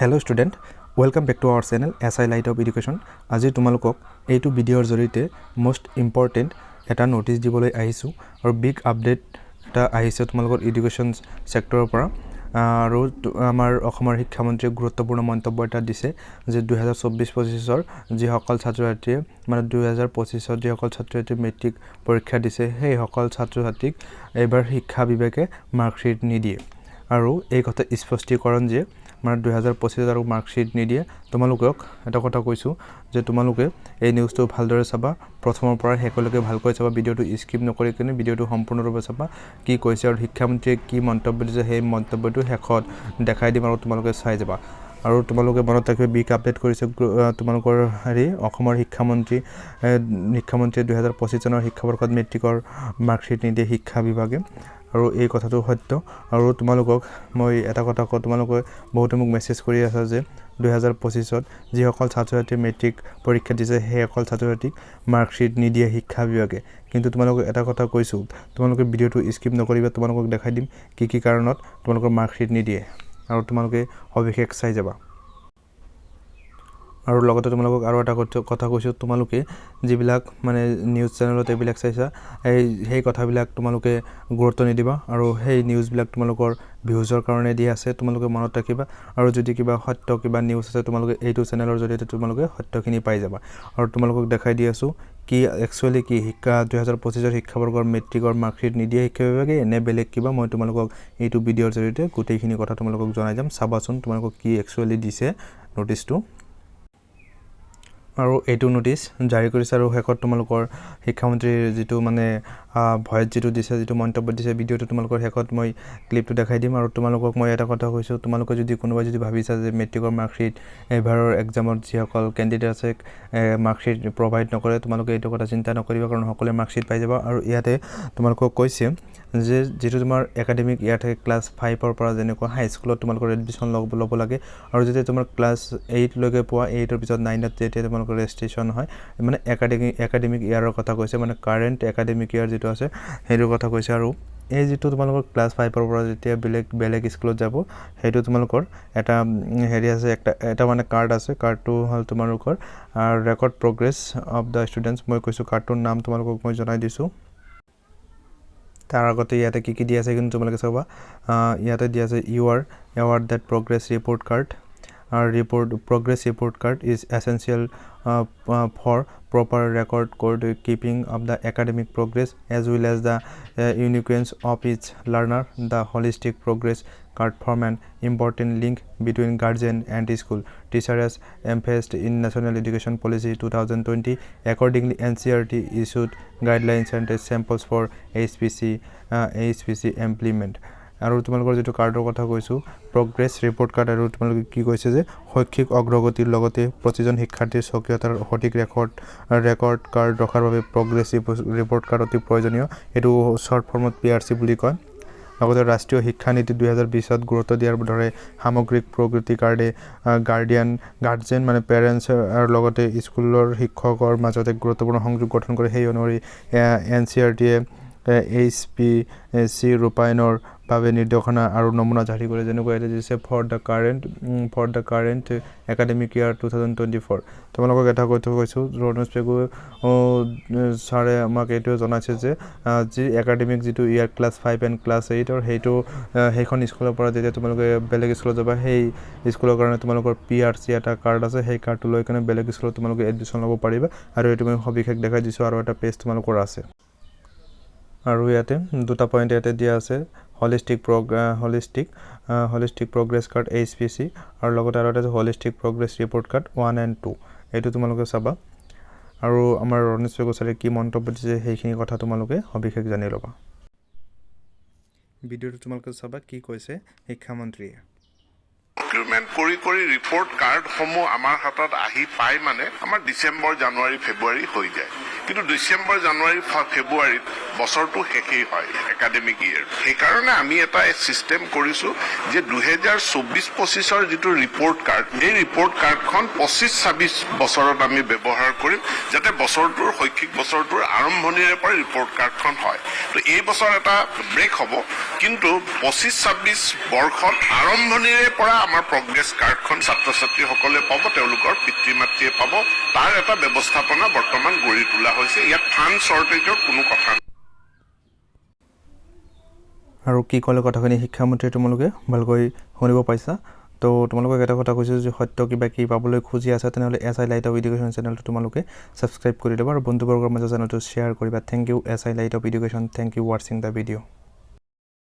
Hello' student welcome back to our channel S I light of education আজি তোমালোকক এইটো ভিডিঅ'ৰ জৰিয়তে মষ্ট ইম্পৰ্টেণ্ট এটা ন'টিচ দিবলৈ আহিছোঁ আৰু বিগ আপডেট এটা আহিছে তোমালোকৰ এডুকেশ্যন ছেক্টৰৰ পৰা। আৰু আমাৰ অসমৰ শিক্ষামন্ত্ৰীয়ে গুৰুত্বপূৰ্ণ মন্তব্য এটা দিছে যে দুহেজাৰ চৌব্বিছ পঁচিছৰ যিসকল ছাত্ৰ ছাত্ৰীয়ে মানে দুহেজাৰ পঁচিছত যিসকল ছাত্ৰ ছাত্ৰীয়ে মেট্ৰিক পৰীক্ষা দিছে, সেইসকল ছাত্ৰ ছাত্ৰীক এইবাৰ শিক্ষা বিভাগে মাৰ্কশ্বিট নিদিয়ে। আৰু এই কথা স্পষ্টীকৰণ যে মানে দুহেজাৰ পঁচিছত আৰু মাৰ্কশ্বিট নিদিয়ে, তোমালোকক এটা কথা কৈছোঁ যে তোমালোকে এই নিউজটো ভালদৰে চাবা, প্ৰথমৰ পৰা শেষলৈকে ভালকৈ চাবা, ভিডিঅ'টো স্কিপ নকৰি কিনে ভিডিঅ'টো সম্পূৰ্ণৰূপে চাবা, কি কৈছে আৰু শিক্ষামন্ত্ৰীয়ে কি মন্তব্য দিছে, সেই মন্তব্যটো শেষত দেখাই দিম আৰু তোমালোকে চাই যাবা। আৰু তোমালোকে মনত ৰাখিব, বিগ আপডেট কৰিছে তোমালোকৰ হেৰি, অসমৰ শিক্ষামন্ত্ৰী শিক্ষামন্ত্ৰীয়ে দুহেজাৰ পঁচিছ চনৰ শিক্ষাবৰ্ষত মেট্ৰিকৰ মাৰ্কশ্বিট নিদিয়ে শিক্ষা বিভাগে। আৰু এই কথাটো সত্য। আৰু তোমালোকক মই এটা কথা কওঁ, তোমালোকে বহুতে মোক মেছেজ কৰি আছা যে দুহেজাৰ পঁচিছত যিসকল ছাত্ৰ ছাত্ৰীয়ে মেট্ৰিক পৰীক্ষা দিছে সেইসকল ছাত্ৰ ছাত্ৰীক মাৰ্কশ্বিট নিদিয়ে শিক্ষা বিভাগে। কিন্তু তোমালোকক এটা কথা কৈছোঁ, তোমালোকে ভিডিঅ'টো স্কিপ নকৰিবা, তোমালোকক দেখাই দিম কি কি কাৰণত তোমালোকৰ মাৰ্কশ্বিট নিদিয়ে। আৰু তোমালোকে সবিশেষ চাই যাবা। আৰু লগতে তোমালোকক আৰু এটা কথা- কৈছোঁ তোমালোকে যিবিলাক মানে নিউজ চেনেলত এইবিলাক চাইছা, এই সেই কথাবিলাক তোমালোকে গুৰুত্ব নিদিবা আৰু সেই নিউজবিলাক তোমালোকৰ ভিউজৰ কাৰণে দি আছে, তোমালোকে মনত ৰাখিবা আৰু যদি কিবা সত্য কিবা নিউজ আছে, তোমালোকে এইটো চেনেলৰ জৰিয়তে তোমালোকে সত্যখিনি পাই যাবা। আৰু তোমালোকক দেখাই দি আছোঁ কি একচুৱেলি কি শিক্ষা, দুহেজাৰ পঁচিছৰ শিক্ষাবৰ্গৰ মেট্ৰিকৰ মাৰ্কশ্বিট নিদিয়ে শিক্ষা বিভাগে, নে বেলেগ কিবা, মই তোমালোকক এইটো ভিডিঅ'ৰ জৰিয়তে গোটেইখিনি কথা তোমালোকক জনাই যাম। চাবাচোন তোমালোকক কি একচুৱেলি দিছে ন'টিচটো আৰু এইটো ন'টিচ জাৰি কৰিছে আৰু শেষত তোমালোকৰ শিক্ষামন্ত্ৰীৰ যিটো মানে ভয়ত যিটো দিছে, যিটো মন্তব্য দিছে, ভিডিঅ'টো তোমালোকৰ শেষত মই ক্লিপটো দেখাই দিম আৰু তোমালোকক মই এটা কথা কৈছোঁ, তোমালোকে যদি কোনোবাই যদি ভাবিছা যে মেট্ৰিকৰ মাৰ্কশ্বিট এইবাৰৰ এক্সামত যিসকল কেণ্ডিডেট আছে মাৰ্কশ্বিট প্ৰভাইড নকৰে, তোমালোকে এইটো কথা চিন্তা নকৰিবা কাৰণ সকলোৱে মাৰ্কশ্বিট পাই যাবা। আৰু ইয়াতে তোমালোকক কৈছে যে যিটো তোমাৰ একাডেমিক থাকে ক্লাছ ফাইভৰ পৰা যেনেকুৱা হাইস্কুলত তোমালোকৰ এডমিশ্যন ল'ব ল'ব লাগে আৰু যেতিয়া তোমাৰ ক্লাছ এইটলৈকে পোৱা এইটৰ পিছত নাইনত যেতিয়া তোমালোকৰ ৰেজিষ্ট্ৰেশ্যন হয় মানে একাডেমিক একাডেমিক ইয়াৰৰ কথা কৈছে মানে কাৰেণ্ট একাডেমিক ইয়াৰ যিটো আছে সেইটোৰ কথা কৈছে। আৰু এই যিটো তোমালোকৰ ক্লাছ ফাইভৰ পৰা যেতিয়া বেলেগ বেলেগ স্কুলত যাব, সেইটো তোমালোকৰ এটা হেৰি আছে, একটা, এটা মানে কাৰ্ড আছে। কাৰ্ডটো হ'ল তোমালোকৰ record progress of the students মই কৈছোঁ কাৰ্ডটোৰ নাম তোমালোকক মই জনাই দিছোঁ। তাৰ আগতে ইয়াতে কি কি দিয়া আছে কিন্তু তোমালোকে চাবা। ইয়াতে দিয়া আছে you are aware that progress report card আৰু report progress report card is essential for proper record code keeping of the academic progress as well as the uniqueness of its learner the holistic progress card form an important link between guardian and school teacher as emphasised in national education policy two thousand twenty accordingly N C R T issued guidelines আৰু তোমালোকৰ যিটো কাৰ্ডৰ কথা কৈছোঁ progress report card আৰু তোমালোকে কি কৈছে যে, শৈক্ষিক অগ্ৰগতিৰ লগতে প্ৰতিজন শিক্ষাৰ্থীৰ স্বকীয়তাৰ সঠিক ৰেকৰ্ড ৰেকৰ্ড কাৰ্ড ৰখাৰ বাবে প্ৰগ্ৰেছ ৰিপৰ্ট কাৰ্ড অতি প্ৰয়োজনীয়। এইটো শ্বৰ্ট ফৰ্মত পি আৰ চি বুলি কয়। লগতে ৰাষ্ট্ৰীয় শিক্ষানীতি দুহেজাৰ বিছত গুৰুত্ব দিয়াৰ দৰে সামগ্ৰিক প্ৰগতি কাৰ্ডে গাৰ্ডিয়ান গাৰ্জেন মানে পেৰেণ্টছ আৰু লগতে স্কুলৰ শিক্ষকৰ মাজত গুৰুত্বপূৰ্ণ সংযোগ গঠন কৰে। সেই অনুসৰি এন চি আৰ টিয়ে এইচ পি চি ৰূপায়ণৰ বাবে নিৰ্দেশনা আৰু নমুনা জাৰি কৰে। যেনেকৈ এটা দিছে for the current for the current academic year two thousand twenty four তোমালোকক এটা কথা কৈছোঁ ৰনোজ পেগু ছাৰে আমাক এইটোৱে জনাইছে যে যি একাডেমিক যিটো year class five and class এইটৰ সেইটো সেইখন স্কুলৰ পৰা যেতিয়া তোমালোকে বেলেগ স্কুলত যাবা, সেই স্কুলৰ কাৰণে তোমালোকৰ পি আৰ চি এটা কাৰ্ড আছে, সেই কাৰ্ডটো লৈ কিনে বেলেগ স্কুলত তোমালোকে এডমিশ্যন ল'ব পাৰিবা। আৰু এইটো মই সবিশেষ দেখাই দিছোঁ আৰু এটা পেজ তোমালোকৰ আছে। আৰু ইয়াতে দুটা পইণ্ট ইয়াতে দিয়া আছে holistic প্ৰগ্ৰা holistic holistic progress card H P C আৰু লগতে আৰু এটা holistic progress report card one and two এইটো তোমালোকে চাবা। আৰু আমাৰ ৰণেশ পেগুচাৰে কি মন্তব্য দিছে সেইখিনি কথা তোমালোকে সবিশেষ জানি ল'বা। ভিডিঅ'টো তোমালোকে চাবা কি কৈছে শিক্ষামন্ত্ৰীয়ে। প্ৰকিউৰমেণ্ট কৰি কৰি ৰিপৰ্ট কাৰ্ডসমূহ আমাৰ হাতত আহি পাই মানে আমাৰ ডিচেম্বৰ, জানুৱাৰী, ফেব্ৰুৱাৰী হৈ যায়। কিন্তু ডিচেম্বৰ জানুৱাৰী ফেব্ৰুৱাৰীত বছৰটো শেষেই হয় একাডেমিক ইয়েৰ সেইকাৰণে আমি এটা ছিষ্টেম কৰিছোঁ যে দুহেজাৰ চৌব্বিছ পঁচিছৰ যিটো ৰিপৰ্ট কাৰ্ড এই ৰিপৰ্ট কাৰ্ডখন পঁচিছ ছাব্বিছ বছৰত আমি ব্যৱহাৰ কৰিম যাতে বছৰটোৰ শৈক্ষিক বছৰটোৰ আৰম্ভণিৰে পৰা ৰিপৰ্ট কাৰ্ডখন হয়। তো এই বছৰ এটা ব্ৰেক হ'ব কিন্তু পঁচিছ ছাব্বিছ বৰ্ষত আৰম্ভণিৰে পৰা আমাৰ প্ৰগ্ৰেছ কাৰ্ডখন ছাত্ৰ ছাত্ৰীসকলে পাব তেওঁলোকৰ পিতৃ মাতৃয়ে পাব তাৰ এটা ব্যৱস্থাপনা বৰ্তমান গঢ়ি তোলা ইয়াত কোনো কথা আৰু কি ক'লে কথাখিনি শিক্ষামন্ত্ৰীয়ে তোমালোকে? ভালকৈ শুনিব পাইছা। তো তোমালোকক এটা কথা কৈছোঁ যে সত্য কিবা কি পাবলৈ খুজি আছা তেনেহ'লে S I light of education চেনেলটো তোমালোকে ছাবস্ক্ৰাইব কৰি ল'বা আৰু বন্ধুবৰ্গৰ মাজত চেনেলটো শ্বেয়াৰ কৰিবা। Thank you S I light of education. Thank you ৱাচিং the ভিডিঅ'